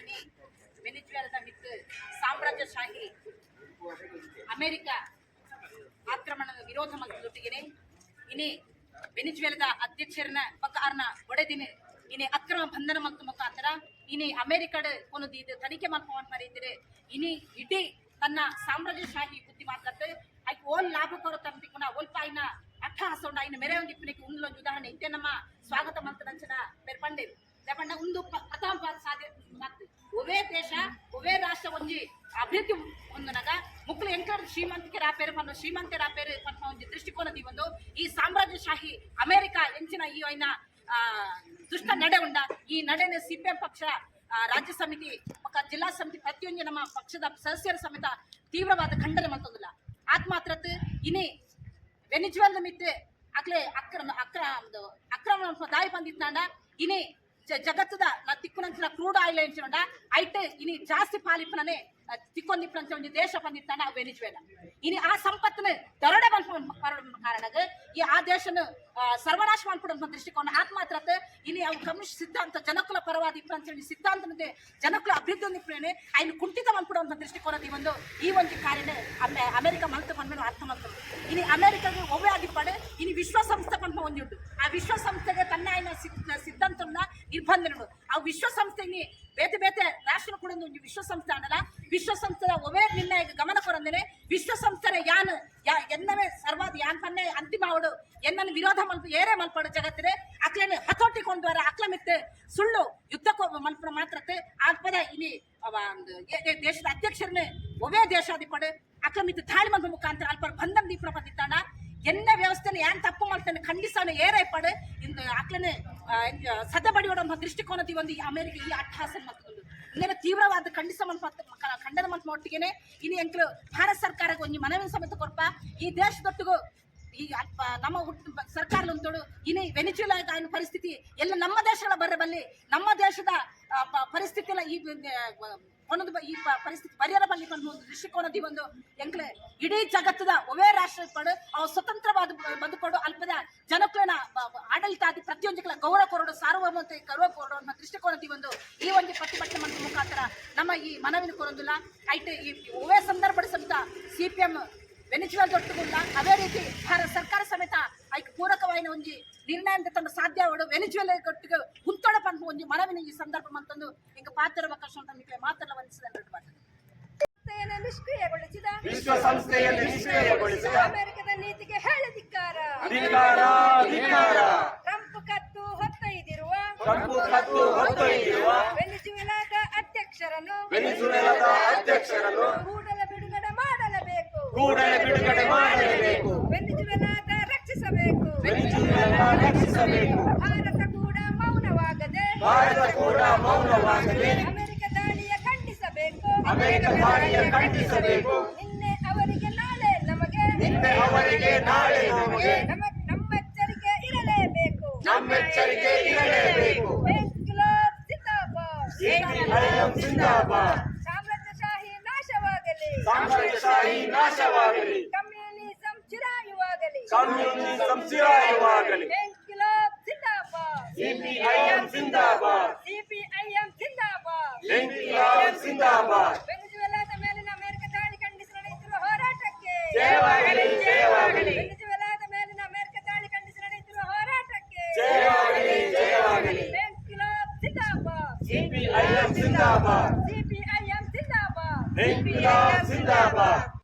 ಇನಿ ವೆನಿಜುವೆಲಾದ ಮಿತ್ತು ಸಾಮ್ರಾಜ್ಯಶಾಹಿ ಅಮೆರಿಕ ಆಕ್ರಮಣದ ವಿರೋಧ ಜೊತೆಗೇನೆ ಇನಿ ವೆನಿಜುವೆಲಾದ ಅಧ್ಯಕ್ಷರನ್ನ ಪಕ್ಕಾರ್ನ ಒಡೆದಿನ ಇನಿ ಅಕ್ರಮ ಬಂಧನ ಮತ್ತು ಮುಖಾಂತರ ಇನಿ ಅಮೆರಿಕದ ಒಂದು ಇದು ತನಿಖೆ ಮಾಡ್ಕೊಂಡು ಮರೀತಿದೆ. ಇನಿ ಇಡೀ ತನ್ನ ಸಾಮ್ರಾಜ್ಯಶಾಹಿ ಬುದ್ಧಿ ಮಾತಾಡ್ತೆ ಆಯ್ಕೆ ಓಲ್ ಲಾಭ ಕೊರತಂತಿಕುನ ಒಲ್ಪಾಯಿನ ಅಟ್ಟಹಾಸೊಂಡ ಇನ್ನು ಮೆರೆ ಒಂದು ಇಪ್ಪನಿಗೆ ಉಂಗ್ಲೊಂದು ಉದಾಹರಣೆ. ಇತ್ತೆ ನಮ್ಮ ಸ್ವಾಗತ ಮಂತ್ರಂಚನ ಬೆರ್ಪಂಡೇರು లేకుండా ಒಂದು ಪ- ಪ್ರಥಮ ಪಾದ ಸಾಧ್ಯ ಮಾತು ಒವೇ ದೇಶ ಒವೇ ರಾಷ್ಟ್ರ ಒಂಜಿ ಅಭಿವೃದ್ಧಿ ಹೊಂದನಗ ಮುಕ್ಳು ಎಂಕರ್ ಶ್ರೀಮಂತಿಕೆ ರಾಪೇರು ಪನ್ನು ಶ್ರೀಮಂತೆ ರಾಪೇರು ಪನ್ನ ಒಂಜಿ ದೃಷ್ಟಿಕೋನದಿ ಒಂದು ಈ ಸಾಮ್ರಾಜ್ಯಶಾಹಿ ಅಮೆರಿಕ ಎಂಚಿನ ಈ ಐನ ಆ, ದುಷ್ಟ ನಡೆ ಉಂಡ ಈ ನಡೆನ ಸಿಪಿಎಂ ಪಕ್ಷ ಆ, ರಾಜ್ಯ ಸಮಿತಿ ಪಕ್ಕ ಜಿಲ್ಲಾ ಸಮಿತಿ ಪ್ರತಿಯೊಂದು ನಮ್ಮ ಪಕ್ಷದ ಸದಸ್ಯರ ಸಮೇತ ತೀವ್ರವಾದ ಖಂಡನೆ ಮಂತಂದಿಲ್ಲ ಆತ್ಮಾತ್ರತ್ ಇನಿ ವೆನಿಜುವೆಲ್ ಮಿತ್ತೆ ಅಕ್ಲೆ ಅಕ್ರಮ ಅಕ್ರಮ ಅಕ್ರಮ ದಾಯಿ ಬಂದಿತ್ತಾಂಡ ಇನಿ ಜ- ಜಗತ್ತದ ನಾ ತಿಕ್ಕುನಂಚಿನ ಕ್ರೂಡ್ ಆಯಿಲ್ ಎಂಚಿನೊಂಡ ಐಟೆ ಇನಿ ಜಾಸ್ತಿ ಪಾಲಿಪ್ಪನೇ ತಿಕ್ಕೊಂದಿಪ್ಪನಂಚ ಒಂದು ದೇಶ ಬಂದಿತ್ತಾನ ವೆನಿಜುವೆಲ. ಇನಿ ಆ ಸಂಪತ್ತಿನ ದರಡೆ ಬಂದ ಕಾರಣಗ ಈ ಆ ದೇಶನ ಸರ್ವನಾಶ ಮಾಡ್ಕೊಡೋ ದೃಷ್ಟಿಕೋನ ಆತ್ಮಾತ್ರತೆ, ಇನಿ ಅವು ಕಮ್ಯುನಿಸ್ಟ್ ಸಿದ್ಧಾಂತ ಜನಕುಲ ಪರವಾದ ಇಪ್ಪನಂಚ ಸಿದ್ಧಾಂತನದ ಜನಕುಲ ಅಭಿವೃದ್ಧಿ ಒಂದಿಪ್ಪನೇ ಅಯ್ನ ಕುಂಠಿತ ಮಾಡ್ಕೊಡುವಂಥ ದೃಷ್ಟಿಕೋನದ ಈ ಒಂದು ಈ ಒಂದು ಕಾರ್ಯನೇ ಅಮೆ ಅಮೆರಿಕ ಮಂತ್ ಬಂದ್ಮೇಲೆ ಅರ್ಥ ಮಾಡ್ತಾರೆ ಇನಿ ಅಮೆರಿಕದ ಒಬ್ಬ ವಿಶ್ವಸಂಸ್ಥೆ ಪಂಪ ಒಂದುಂಟು ಆ ವಿಶ್ವಸಂಸ್ಥೆಗೆ ತನ್ನ ఆయన ಸಿದ್ಧಾಂತವನ್ನ ನಿರ್ಬಂಧನಗಳು ಆ ವಿಶ್ವಸಂಸ್ಥೆಗೆ ಬೇತೆ ಬೇತೆ ರಾಷ್ಟ್ರ ಕೂಡ ಒಂದು ವಿಶ್ವಸಂಸ್ಥೆ ಅನ್ನಲ್ಲ ವಿಶ್ವಸಂಸ್ಥೆಯ ಒವೇ ನಿರ್ಣಯ ಗಮನ ಕೊರಂದೇನೆ ವಿಶ್ವಸಂಸ್ಥೆಯ ಯಾನ್ ಯಾ ಎನ್ನವೇ ಸರ್ವಾದ ಯಾನ್ ಪನ್ನೆ ಅಂತಿಮ ಅವಡು ಎನ್ನನ್ನು ವಿರೋಧ ಮಲ್ಪ ಏರೇ ಮಲ್ಪಡು ಜಗತ್ತಿದೆ ಅಕ್ಲೇನೆ ಹತೋಟಿ ಕೊಂಡ್ವರ ಅಕ್ಲ ಮಿತ್ತೆ ಸುಳ್ಳು ಯುದ್ಧಕ್ಕೋ ಮಲ್ಪಡ ಮಾತ್ರತೆ ಆತ್ಮದ ಇನಿ ಅವ ಒಂದು ಏ- ಏ ದೇಶದ ಅಧ್ಯಕ್ಷರನ್ನೇ ಒವೇ ದೇಶಾಧಿಪಡು ಅಕ್ಲ ಮಿತ್ತು ತಾಳಿ ಮಲ್ಪ ಮುಖಾಂತರ ಅಲ್ಪ ಬಂಧನ ದೀಪ ಬಂದಿತ್ತಾನ ಎನ್ನ ವ್ಯವಸ್ಥೆನ ಏನ್ ತಪ್ಪು ಮಾಡ್ತಾನೆ, ಖಂಡಿಸ ಏರೇ ಪಡೆ ಇಂದು ಆಕ್ಲನೆ ಸದಬಡಿಯೋಡ ದೃಷ್ಟಿಕೋನದಿ ಒಂದು ಈ ಅಮೆರಿಕ ಈ ಅಟ್ಟಹಾಸನ ಮಕ್ಕಳು ಇನ್ನೇನು ತೀವ್ರವಾದ ಖಂಡಿಸ ಖಂಡನ ಮಂತ್ ಮಟ್ಟಿಗೆನೆ ಇನ್ನು ಎಂಕ್ಲು ಭಾರತ ಸರ್ಕಾರಕ್ಕೆ ಒಂದು ಮನವಿ ಸಮೇತ ಕೊರಪ ಈ ದೇಶದೊಟ್ಟಿಗೂ ಈ ನಮ್ಮ ಹುಟ್ಟು ಸರ್ಕಾರ ಅಂತೋಡು ಇನ್ನು ವೆನಿಚುಲ ಪರಿಸ್ಥಿತಿ ಎಲ್ಲ ನಮ್ಮ ದೇಶಗಳ ಬರಬಲ್ಲಿ ನಮ್ಮ ದೇಶದ ಪರಿಸ್ಥಿತಿ ಈ ಒಂದೊಂದು ಈ ಪರಿಸ್ಥಿತಿ, ಪರಿಹಾರ ಬಲ್ಲಿ ಒಂದು ಈ ಒಂದು ಎಂಕ್ಲೆ, ಇಡೀ ಜಗತ್ತದ ಒವೇ ರಾಷ್ಟ್ರ ಪಡು ಅವು ಸ್ವತಂತ್ರವಾದ ಬಂದುಕೊಂಡು ಅಲ್ಪದ ಜನಕ್ಲನ ಆಡಳಿತಾದಿ ಪ್ರತಿಯೊಂದಕ್ಲ ಗೌರವ ಕೊರಡು ಸಾರ್ವಭೌಮತೆ ಗೌರವ ಕೊರಡು ಅನ್ನೋ ದೃಷ್ಟಿಕೋನದಿ ಒಂದು ಈ ಒಂದು ಪ್ರತಿಭಟನೆ ಮುಖಾಂತರ ನಮ್ಮ ಈ ಮನವಿನ ಕೊರೊಂದಿಲ್ಲ ಐಟ್ ಈ ಒವೇ ಸಂದರ್ಭದ ಸಮೇತ ಸಿ ಪಿ ಎಂ ವೆನಿಜುವಲ್ ದೊಡ್ಡ ಅದೇ ರೀತಿ ಭಾರತ ಸರ್ಕಾರ ಸಮೇತ ಐಕ್ ಪೂರಕವಾದ ಒಂಜಿ ನಿರ್ಣಯ ಅಂತ ತಂದು ಸಾಧ್ಯ ಅವಡು ಕೊಟ್ಟಿಗೆ ಒಟ್ಟಿಗೆ ಹುಂತೊಡ ಒಂದು ಒಂಜಿ ಮನವಿನ ಈ ಸಂದರ್ಭ ಮಂತಂದು ಇಂಕ ಪಾತ್ರ ಅವಕಾಶ ಅಂತ ನಿಮಗೆ ಮಾತಲ್ಲ ವಂದಿಸಿದ ಸಂಸ್ಥೆಯ ನಿಷ್ಕ್ರಿಯಗೊಳಿಸಿದ ವಿಶ್ವಸಂಸ್ಥೆಯನ್ನು ನಿಷ್ಕ್ರಿಯಗೊಳಿಸಿದ ಅಮೆರಿಕದ ನೀತಿಗೆ ಹೇಳದಿಕ್ಕಾರ ಟ್ರಂಪ್ ಕತ್ತು ಹೊತ್ತೊಯ್ದಿರುವ ಟ್ರಂಪ್ ಕತ್ತು ಹೊತ್ತೊಯ್ದಿರುವ ವೆನಿಜುವೆಲಾದ ಅಧ್ಯಕ್ಷರನ್ನು ವೆನಿಜುವೆಲಾದ ಅಧ್ಯಕ್ಷರನ್ನು ಕೂಡಲ ಬಿಡುಗಡೆ ಮಾಡಲೇಬೇಕು. ಕೂಡಲೇ ಬಿಡುಗಡೆ ಮಾಡಲೇಬೇಕು ವೆನಿಜುವೆಲಾದ ರಕ್ಷಿಸಬೇಕು ವೆನಿಜುವೆಲಾ ಭಾರತ ಕೂಡ ಮೌನವಾಗದೆ. ಭಾರತ ಕೂಡ ಮೌನವಾಗದೆ. ಅಮೆರಿಕ ದಾಳಿಯ ಖಂಡಿಸಬೇಕು. ಅಮೆರಿಕ ದಾಳಿಯ ಖಂಡಿಸಬೇಕು. ನಿನ್ನೆ ಅವರಿಗೆ ನಾಳೆ ನಮಗೆ. ನಿನ್ನೆ ಅವರಿಗೆ ನಾಳೆ ನಮಗೆ. ನಮ್ಮ ನಮ್ಮೆಚ್ಚರಿಕೆ ಇರಲೇಬೇಕು. ನಮ್ಮೆಚ್ಚರಿಕೆ ಇರಲೇಬೇಕು. ಜಿಂದಾಬಾದ್ ಸಾಮ್ರಾಜ್ಯಶಾಹಿ ನಾಶವಾಗಲಿ. ಸಾಮ್ರಾಜ್ಯಶಾಹಿ ನಾಶವಾಗಲಿ. ಕಮ್ಯುನಿಸಂ ಚಿರಾಯುವಾಗಲಿ. ಕಮ್ಯುನಿಸಂ ಚಿರಾಯುವಾಗಲಿ. ಜಿಂದಾಬಾದ್ ಸಿಪಿಐಎಂ ಜಿಂದಾಬಾದ್ ಸಿಪಿಐಎಂ ಜಿಂದಾಬಾದ್ ಇನ್ಕಿಲಾಬ್ ಜಿಂದಾಬಾದ್ ವೆನಿಜುವೆಲಾದ ಮೇಲಿನ ಅಮೆರಿಕ ದಾಳಿ ಖಂಡಿಸಿ ನಡೆಯುತ್ತಿರುವ ಹೋರಾಟಕ್ಕೆ ಜಯವಾಗಲಿ ಜಯವಾಗಲಿ ವೆನಿಜುವೆಲಾದ ಮೇಲಿನ ಅಮೆರಿಕ ದಾಳಿ ಖಂಡಿಸಿ ನಡೆಯುತ್ತಿರುವ ಹೋರಾಟಕ್ಕೆ ಜಯವಾಗಲಿ ಜಯವಾಗಲಿ ಇನ್ಕ್ಲಾಬ್ ಜಿಂದಾಬಾದ್ ಸಿಪಿಐಎಂ ಜಿಂದಾಬಾದ್ ಸಿಪಿಐಎಂ ಜಿಂದಾಬಾದ್ ಇನ್ಕಿಲಾಬ್ ಜಿಂದಾಬಾದ್